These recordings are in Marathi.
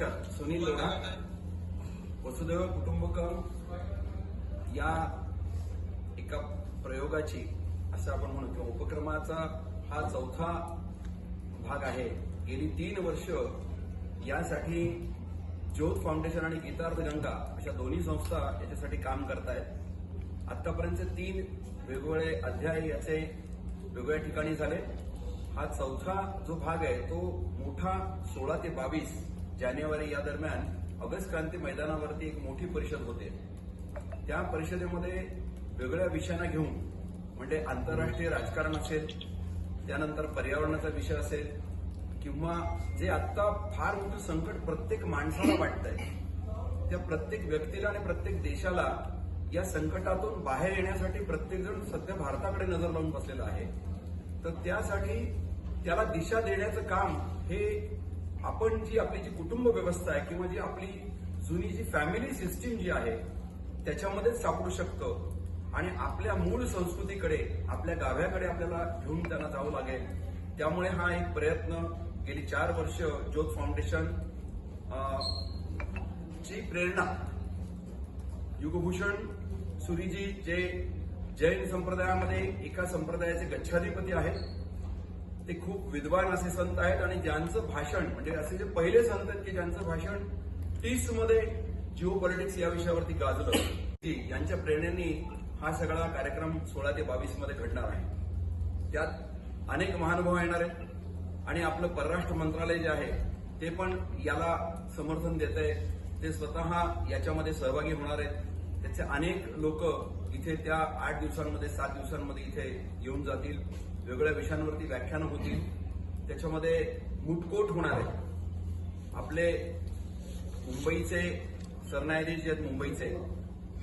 सुनील लोढा. वसुदैव कुटुंबकम या एका प्रयोगाची असं आपण म्हणू किंवा उपक्रमाचा हा चौथा भाग आहे. गेली तीन वर्ष यासाठी ज्योत फाउंडेशन आणि गीतार्थ गंगा अशा दोन्ही संस्था याच्यासाठी काम करतायत. आतापर्यंत तीन वेगवेगळे अध्याय याचे वेगवेगळ्या ठिकाणी झाले. हा चौथा जो भाग आहे तो मोठा सोळा ते बावीस जानेवारी या दरम्यान ऑगस्ट क्रांती मैदानावरती एक मोठी परिषद होते. त्या परिषदेमध्ये वेगळ्या विषयांना घेऊन म्हणजे आंतरराष्ट्रीय राजकारण असेल त्यानंतर पर्यावरणाचा विषय असेल किंवा जे आत्ता फार मोठं संकट प्रत्येक माणसाला वाटतंय त्या प्रत्येक व्यक्तीला आणि प्रत्येक देशाला या संकटातून बाहेर येण्यासाठी प्रत्येकजण सध्या भारताकडे नजर लावून बसलेला आहे. तर त्यासाठी त्याला दिशा देण्याचं काम हे आपण जी आपली जी कुटुंब व्यवस्था आहे किंवा जी आपली जुनी जी फॅमिली सिस्टीम जी आहे त्याच्यामध्येच सापडू शकतं. आणि आपल्या मूळ संस्कृतीकडे आपल्या गाव्याकडे आपल्याला घेऊन त्यांना जावं लागेल. त्यामुळे हा एक प्रयत्न गेली चार वर्ष ज्योत फाउंडेशन ची प्रेरणा युगभूषण सुरीजी जे जैन संप्रदायामध्ये एका संप्रदायाचे गच्छाधिपती आहेत ते खूप विद्वान असे संत आहेत आणि ज्यांचं भाषण म्हणजे असे जे पहिले संत आहेत की ज्यांचं भाषण तीसमध्ये जिओ पॉलिटिक्स या विषयावरती गाजलं की यांच्या प्रेरणेने हा सगळा कार्यक्रम सोळा ते बावीसमध्ये घडणार आहे. त्यात अनेक महानुभाव येणार आहेत आणि आपलं परराष्ट्र मंत्रालय जे आहे ते पण याला समर्थन देत आहे. ते स्वतः याच्यामध्ये सहभागी होणार आहेत. त्याचे अनेक लोक इथे त्या आठ दिवसांमध्ये सात दिवसांमध्ये इथे येऊन जातील. वेगवेगळ्या विषयांवरती व्याख्यानं होतील. त्याच्यामध्ये मुटकोट होणार आहे आपले मुंबईचे सरन्यायाधीश जे आहेत मुंबईचे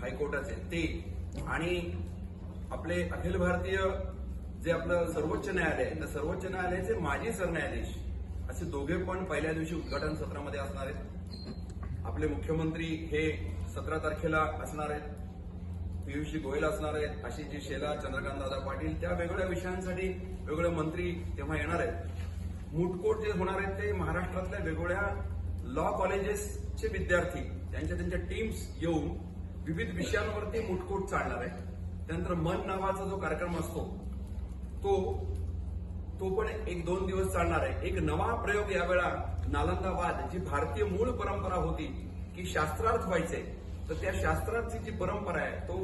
हायकोर्टाचे ते आणि आपले अखिल भारतीय जे आपलं सर्वोच्च न्यायालय आहे त्या सर्वोच्च न्यायालयाचे माजी सरन्यायाधीश असे दोघे पण पहिल्या दिवशी उद्घाटन सत्रामध्ये असणार आहेत. आपले मुख्यमंत्री हे सतरा तारखेला असणार आहेत. पियुषजी गोयल असणार आहेत आशिषजी शेला चंद्रकांत दादा पाटील त्या वेगवेगळ्या विषयांसाठी वेगवेगळे मंत्री तेव्हा येणार आहेत. मुटकोट जे होणार आहेत ते महाराष्ट्रातल्या वेगवेगळ्या लॉ कॉलेजेसचे विद्यार्थी त्यांच्या त्यांच्या टीम्स येऊन विविध विषयांवरती मुटकोट चालणार आहे त्यानंतर मन नावाचा जो कार्यक्रम असतो तो तो पण एक दोन दिवस चालणार आहे. एक नवा प्रयोग यावेळा नालंदावाद जी भारतीय मूळ परंपरा होती की शास्त्रार्थ व्हायचे. तर त्या शास्त्राची जी परंपरा आहे तो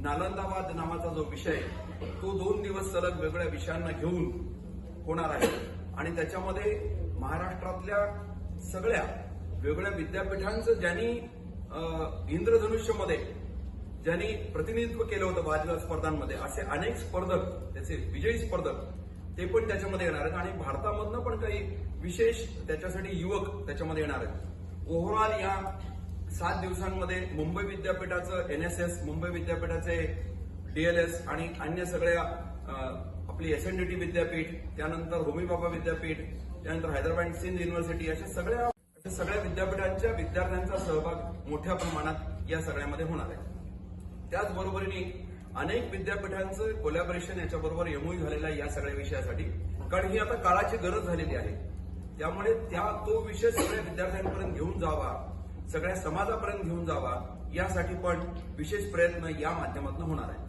नालंदावाद नावाचा जो विषय तो दोन दिवस सलग वेगवेगळ्या विषयांना घेऊन होणार आहे. आणि त्याच्यामध्ये महाराष्ट्रातल्या सगळ्या वेगवेगळ्या विद्यापीठांचं ज्यांनी अं, इंद्रधनुष्यमध्ये ज्यांनी प्रतिनिधित्व केलं होतं भाजपा स्पर्धांमध्ये असे अनेक स्पर्धक त्याचे विजयी स्पर्धक ते पण त्याच्यामध्ये येणार आहेत. आणि भारतामधनं पण काही विशेष त्याच्यासाठी युवक त्याच्यामध्ये येणार आहेत. ओव्हरऑल या सात दिवसांमध्ये मुंबई विद्यापीठाचं एनएसएस मुंबई विद्यापीठाचे डीएलएस आणि अन्य सगळ्या अं, आपली एसएनडीटी विद्यापीठ त्यानंतर होमीबाबा विद्यापीठ त्यानंतर हैदराबाद सिंध युनिव्हर्सिटी अशा सगळ्या अशा सगळ्या विद्यापीठांच्या विद्यार्थ्यांचा सहभाग मोठ्या प्रमाणात या सगळ्यामध्ये होणार आहे. त्याचबरोबरीने अनेक विद्यापीठांचं कोलॅबरेशन याच्याबरोबर एमओयू झालेलं आहे या सगळ्या विषयासाठी कारण ही आता काळाची गरज झालेली आहे. त्यामुळे त्या तो विषय सगळ्या विद्यार्थ्यांपर्यंत घेऊन जावा सगळ्या समाजापर्यंत घेऊन जावा यासाठी पण विशेष प्रयत्न या माध्यमातून होणार आहेत.